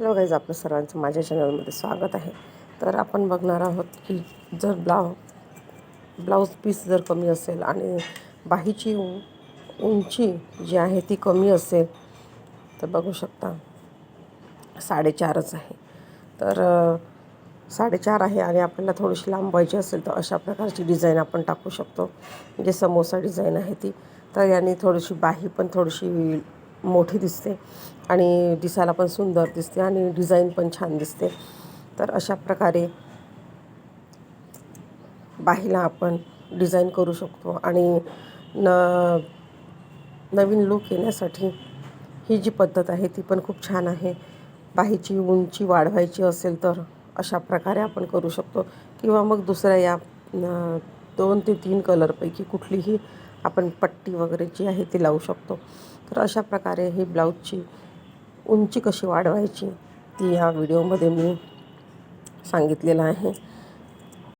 Hello guys आपलं सर्वांचं माझ्या चॅनलमध्ये स्वागत आहे. तर आपण बघणार आहोत की जर ब्लाउ ब्लाऊज पीस जर कमी असेल आणि बाहीची उ- उंची जी आहे ती कमी असेल तर बघू शकता साडेचारच आहे. तर साडेचार आहे आणि आपल्याला थोडीशी लांब असेल तर अशा प्रकारची डिझाईन आपण टाकू शकतो. म्हणजे समोसा डिझाईन आहे ती. तर याने थोडीशी बाही पण थोडीशी मोठी दिसते आणि दिसायला पण सुंदर दिसते आणि डिझाईन पण छान दिसते. तर अशा प्रकारे बाहीला आपण डिझाईन करू शकतो आणि न नवीन लूक येण्यासाठी ही जी पद्धत आहे ती पण खूप छान आहे. बाहीची उंची वाढवायची असेल तर अशा प्रकारे आपण करू शकतो. किंवा मग दुसऱ्या या दोन ते तीन कलरपैकी कुठलीही आपण पट्टी वगैरे जी आहे ती लावू शकतो. तर अशा प्रकारे ही ब्लाऊजची उंची कशी वाढवायची ती ह्या व्हिडिओमध्ये मी सांगितलेलं आहे.